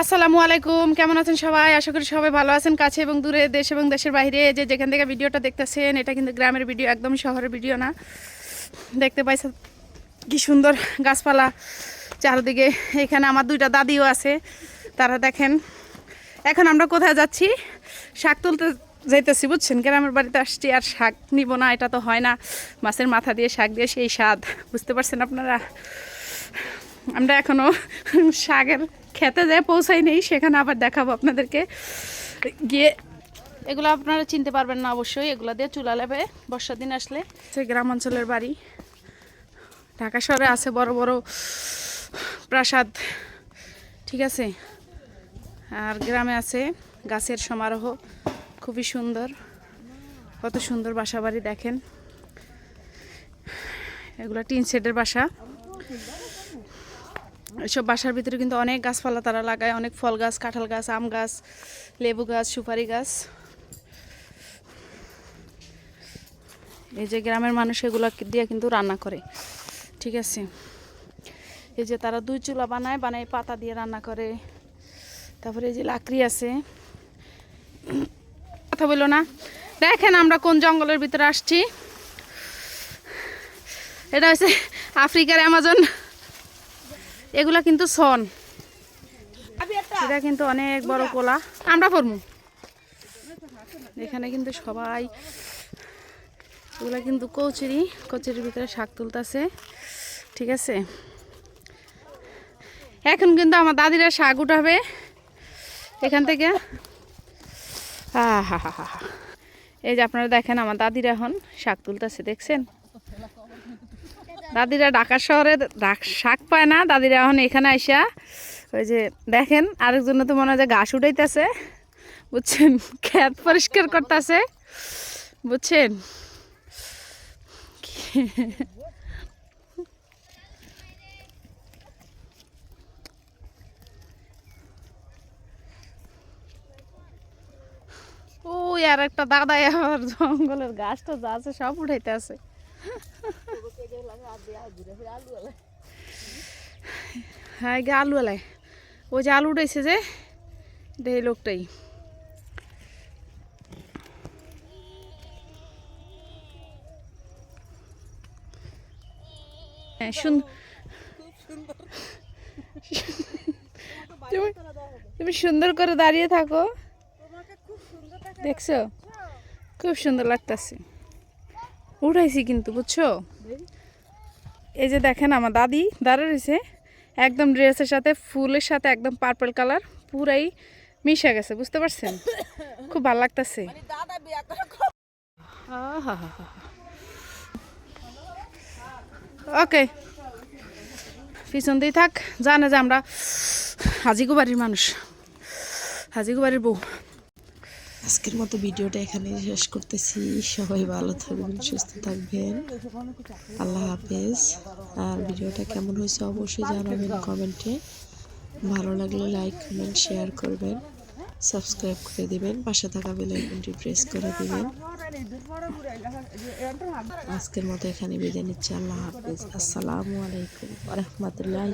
আসসালামু আলাইকুম, কেমন আছেন সবাই? আশা করি সবাই ভালো আছেন কাছে এবং দূরে দেশ এবং দেশের বাইরে। যে যেখান থেকে ভিডিওটা দেখতেছেন, এটা কিন্তু গ্রামের ভিডিও, একদম শহরের ভিডিও না। দেখতে পাইছেন কি সুন্দর গাছপালা চারদিকে। এখানে আমার দুইটা দাদিও আছে, তারা দেখেন। এখন আমরা কোথায় যাচ্ছি? শাক তুলতে যাইতেছি, বুঝছেন? গ্রামের বাড়িতে আসছি, আর শাক নিব না, এটা তো হয় না। মাছের মাথা দিয়ে শাক দিয়ে সেই স্বাদ, বুঝতে পারছেন আপনারা? আমরা এখনও শাকের খেতে যায় পৌঁছাই নেই সেখানে আবার দেখাবো আপনাদেরকে। গিয়ে এগুলো আপনারা চিনতে পারবেন না অবশ্যই এগুলো দিয়ে চুলা লেবে বর্ষার দিন আসলে। সে গ্রাম অঞ্চলের বাড়ি। ঢাকা শহরে আছে বড় বড় প্রাসাদ ঠিক আছে? আর গ্রামে আছে গাছের সমারোহ খুবই সুন্দর। কত সুন্দর বাসা বাড়ি দেখেন। এগুলো টিন সেটের বাসা। এসব বাসার ভিতরে কিন্তু অনেক গাছপালা তারা লাগায়, অনেক ফল গাছ, কাঁঠাল গাছ, আম গাছ, লেবু গাছ, সুপারি গাছ। এই যে গ্রামের মানুষ এগুলো দিয়ে কিন্তু রান্না করে, ঠিক আছে? এই যে তারা দুই চুলা বানায় বানায় পাতা দিয়ে রান্না করে। তারপরে এই যে লাকড়ি আছে। কথা বলল না? দেখেন আমরা কোন জঙ্গলের ভিতরে আসছি। এটা হচ্ছে আফ্রিকার অ্যামাজন। এগুলা কিন্তু সন। এটা কিন্তু অনেক বড় কোলা। আমরা পড়মু এখানে কিন্তু সবাই এগুলা কিন্তু কচুরি কচুরির ভিতরে শাক তুলতেছে। ঠিক আছে? এখন কিন্তু আমার দাদিরা শাক উঠাবে এখান থেকে। হা হা হা হা এই যে আপনারা দেখেন আমার দাদিরা এখন শাক তুলতেছে দেখছেন? দাদিরা ঢাকা শহরে শাক পায় না, দাদিরা এখন এখানে আইসা ওই যে দেখেন, আরেকজন তো মনে হয় যে ঘাস উঠাইতেছে, বুঝছেন? ক্ষেত পরিষ্কার করতেছে, বুঝছেন? ওই আর একটা দাদা আবার জঙ্গলের গাছটা যা আছে সব উঠাইতে আছে হ্যাঁ গে আলু এলাই ওই যে আলু উঠেছে যে এটা এই লোকটাই। হ্যাঁ তুমি সুন্দর করে দাঁড়িয়ে থাকো। দেখছ? খুব সুন্দর লাগতেছে। উঠাইছি কিন্তু বুঝছ? এই যে দেখেন আমার দাদি দাঁড়া রয়েছে। একদম ড্রেসের সাথে ফুলের সাথে একদম পার্পল কালার পুরাই মিশে গেছে বুঝতে পারছেন? খুব ভালো লাগতেছে। ওকে। পিছন দিয়ে থাক জানে যে আমরা হাজিগো বাড়ির মানুষ হাজিগো বাড়ির বউ। আজকের মতো ভিডিওটা এখানে শেষ করতেছি। সবাই ভালো থাকবেন, সুস্থ থাকবেন। আল্লাহ হাফেজ। আর ভিডিওটা কেমন হয়েছে অবশ্যই জানাবেন কমেন্টে। ভালো লাগলে লাইক, কমেন্ট, শেয়ার করবেন। সাবস্ক্রাইব করে দিবেন। পাশে থাকা বেল আইকনটি প্রেস করে দিবেন। আজকের মতো এখানে বিদায় নিচ্ছি। আল্লাহ হাফেজ। আসসালামু আলাইকুম রহমতুল্লাহ